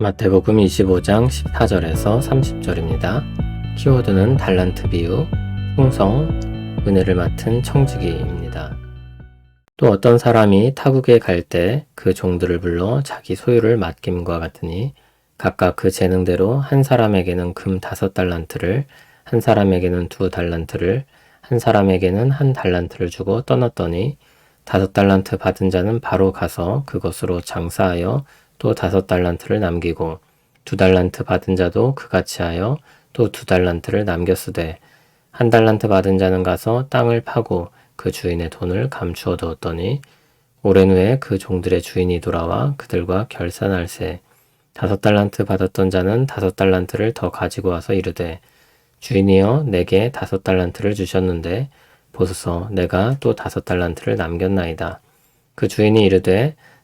마태복음 25장 14절에서 30절입니다. 키워드는 달란트 비유, 충성, 은혜를 맡은 청지기입니다. 또 어떤 사람이 타국에 갈 때 그 종들을 불러 자기 소유를 맡김과 같으니 각각 그 재능대로 한 사람에게는 금 다섯 달란트를, 한 사람에게는 두 달란트를, 한 사람에게는 한 달란트를 주고 떠났더니 다섯 달란트 받은 자는 바로 가서 그것으로 장사하여 또 다섯 달란트를 남기고 두 달란트 받은 자도 그같이 하여 또 두 달란트를 남겼으되 한 달란트 받은 자는 가서 땅을 파고 그 주인의 돈을 감추어 두었더니 오랜 후에 그 종들의 주인이 돌아와 그들과 결산할세 다섯 달란트 받았던 자는 다섯 달란트를 더 가지고 와서 이르되 주인이여 내게 다섯 달란트를 주셨는데 보소서 내가 또 다섯 달란트를 남겼나이다. 그 주인이 이르되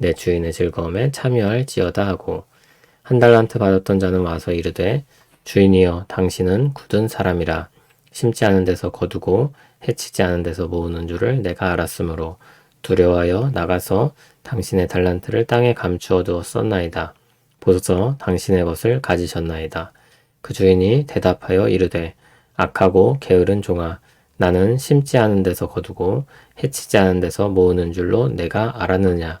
내 주인의 즐거움에 참여할지어다 하고 한 달란트 받았던 자는 와서 이르되 주인이여 당신은 굳은 사람이라 심지 않은 데서 거두고 해치지 않은 데서 모으는 줄을 내가 알았으므로 두려워하여 나가서 당신의 달란트를 땅에 감추어 두었었나이다. 보소서 당신의 것을 가지셨나이다. 그 주인이 대답하여 이르되 악하고 게으른 종아 나는 심지 않은 데서 거두고 해치지 않은 데서 모으는 줄로 내가 알았느냐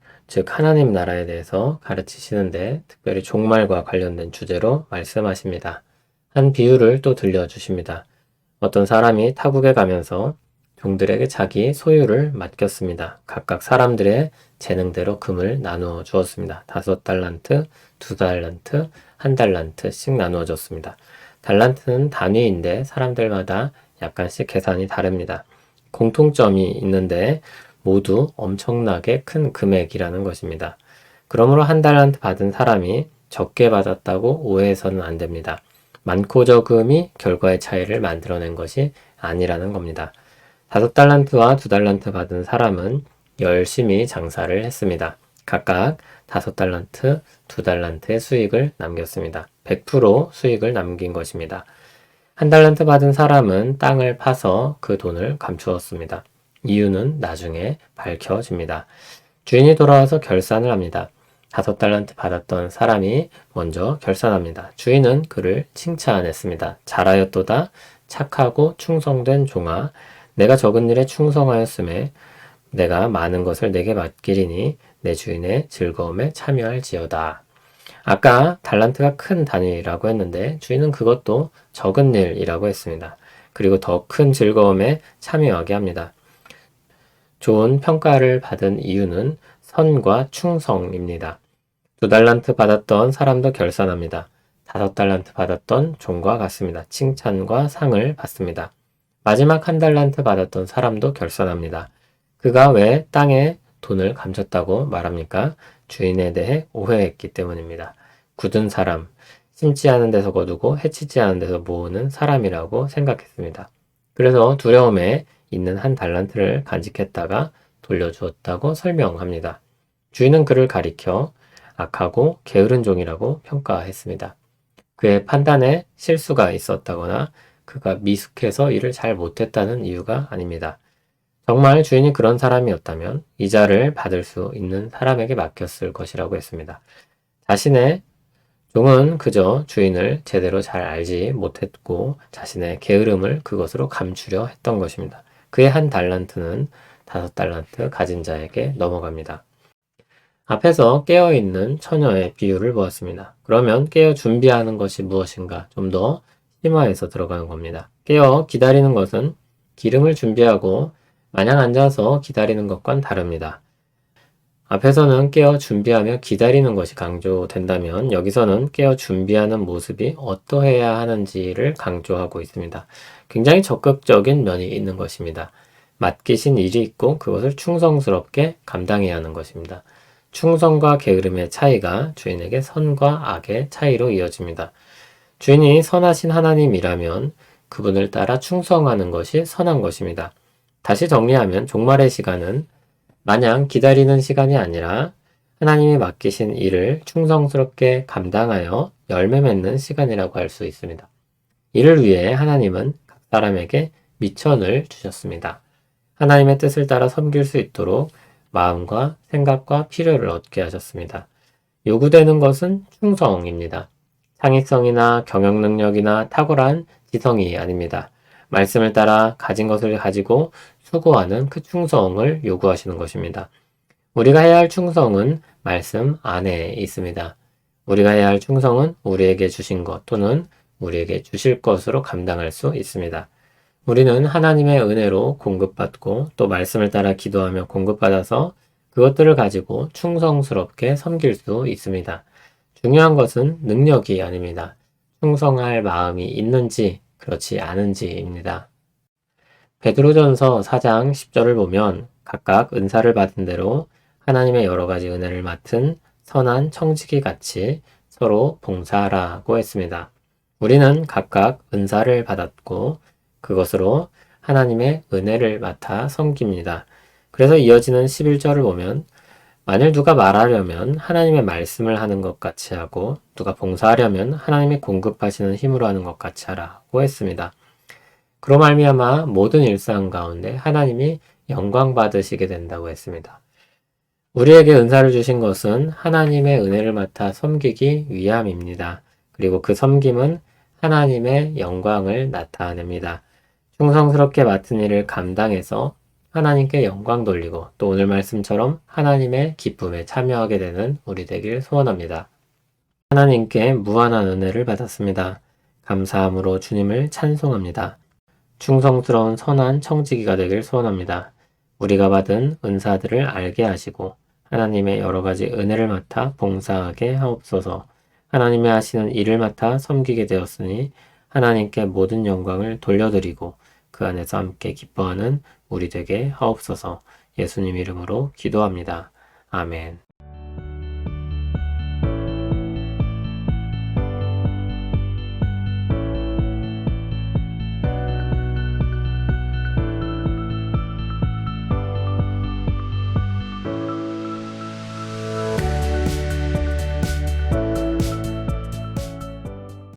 즉 하나님 나라에 대해서 가르치시는데 특별히 종말과 관련된 주제로 말씀하십니다. 한 비유를 또 들려주십니다. 어떤 사람이 타국에 가면서 종들에게 자기 소유를 맡겼습니다. 각각 사람들의 재능대로 금을 나누어 주었습니다. 다섯 달란트, 두 달란트, 한 달란트씩 나누어 줬습니다. 달란트는 단위인데 사람들마다 약간씩 계산이 다릅니다. 공통점이 있는데 모두 엄청나게 큰 금액이라는 것입니다. 그러므로 한 달란트 받은 사람이 적게 받았다고 오해해서는 안 됩니다. 많고 적음이 결과의 차이를 만들어낸 것이 아니라는 겁니다. 다섯 달란트와 두 달란트 받은 사람은 열심히 장사를 했습니다. 각각 다섯 달란트, 두 달란트의 수익을 남겼습니다. 100% 수익을 남긴 것입니다. 한 달란트 받은 사람은 땅을 파서 그 돈을 감추었습니다. 이유는 나중에 밝혀집니다. 주인이 돌아와서 결산을 합니다. 다섯 달란트 받았던 사람이 먼저 결산합니다. 주인은 그를 칭찬했습니다. 잘하였도다. 착하고 충성된 종아. 내가 적은 일에 충성하였음에 내가 많은 것을 내게 맡기리니 내 주인의 즐거움에 참여할지어다. 아까 달란트가 큰 단위라고 했는데 주인은 그것도 적은 일이라고 했습니다. 그리고 더 큰 즐거움에 참여하게 합니다. 좋은 평가를 받은 이유는 선과 충성입니다. 두 달란트 받았던 사람도 결산합니다. 다섯 달란트 받았던 종과 같습니다. 칭찬과 상을 받습니다. 마지막 한 달란트 받았던 사람도 결산합니다. 그가 왜 땅에 돈을 감췄다고 말합니까? 주인에 대해 오해했기 때문입니다. 굳은 사람, 심지 않은 데서 거두고 해치지 않은 데서 모으는 사람이라고 생각했습니다. 그래서 두려움에 있는 한 달란트를 간직했다가 돌려주었다고 설명합니다. 주인은 그를 가리켜 악하고 게으른 종이라고 평가했습니다. 그의 판단에 실수가 있었다거나 그가 미숙해서 일을 잘 못했다는 이유가 아닙니다. 정말 주인이 그런 사람이었다면 이자를 받을 수 있는 사람에게 맡겼을 것이라고 했습니다. 자신의 종은 그저 주인을 제대로 잘 알지 못했고 자신의 게으름을 그것으로 감추려 했던 것입니다. 그의 한 달란트는 다섯 달란트 가진 자에게 넘어갑니다. 앞에서 깨어 있는 처녀의 비유를 보았습니다. 그러면 깨어 준비하는 것이 무엇인가 좀 더 심화해서 들어가는 겁니다. 깨어 기다리는 것은 기름을 준비하고 마냥 앉아서 기다리는 것과는 다릅니다. 앞에서는 깨어 준비하며 기다리는 것이 강조된다면 여기서는 깨어 준비하는 모습이 어떠해야 하는지를 강조하고 있습니다. 굉장히 적극적인 면이 있는 것입니다. 맡기신 일이 있고 그것을 충성스럽게 감당해야 하는 것입니다. 충성과 게으름의 차이가 주인에게 선과 악의 차이로 이어집니다. 주인이 선하신 하나님이라면 그분을 따라 충성하는 것이 선한 것입니다. 다시 정리하면 종말의 시간은 마냥 기다리는 시간이 아니라 하나님이 맡기신 일을 충성스럽게 감당하여 열매 맺는 시간이라고 할 수 있습니다. 이를 위해 하나님은 각 사람에게 미천을 주셨습니다. 하나님의 뜻을 따라 섬길 수 있도록 마음과 생각과 필요를 얻게 하셨습니다. 요구되는 것은 충성입니다. 창의성이나 경영 능력이나 탁월한 지성이 아닙니다. 말씀을 따라 가진 것을 가지고 수고하는 그 충성을 요구하시는 것입니다. 우리가 해야 할 충성은 말씀 안에 있습니다. 우리가 해야 할 충성은 우리에게 주신 것 또는 우리에게 주실 것으로 감당할 수 있습니다. 우리는 하나님의 은혜로 공급받고 또 말씀을 따라 기도하며 공급받아서 그것들을 가지고 충성스럽게 섬길 수 있습니다. 중요한 것은 능력이 아닙니다. 충성할 마음이 있는지 그렇지 않은지입니다. 베드로전서 4장 10절을 보면 각각 은사를 받은 대로 하나님의 여러 가지 은혜를 맡은 선한 청지기 같이 서로 봉사하라고 했습니다. 우리는 각각 은사를 받았고 그것으로 하나님의 은혜를 맡아 섬깁니다. 그래서 이어지는 11절을 보면 만일 누가 말하려면 하나님의 말씀을 하는 것 같이 하고 누가 봉사하려면 하나님이 공급하시는 힘으로 하는 것 같이 하라고 했습니다. 그로 말미암아 모든 일상 가운데 하나님이 영광 받으시게 된다고 했습니다. 우리에게 은사를 주신 것은 하나님의 은혜를 맡아 섬기기 위함입니다. 그리고 그 섬김은 하나님의 영광을 나타냅니다. 충성스럽게 맡은 일을 감당해서 하나님께 영광 돌리고 또 오늘 말씀처럼 하나님의 기쁨에 참여하게 되는 우리 되길 소원합니다. 하나님께 무한한 은혜를 받았습니다. 감사함으로 주님을 찬송합니다. 충성스러운 선한 청지기가 되길 소원합니다. 우리가 받은 은사들을 알게 하시고 하나님의 여러 가지 은혜를 맡아 봉사하게 하옵소서. 하나님이 하시는 일을 맡아 섬기게 되었으니 하나님께 모든 영광을 돌려드리고 그 안에서 함께 기뻐하는 우리 되게 하옵소서 예수님 이름으로 기도합니다. 아멘.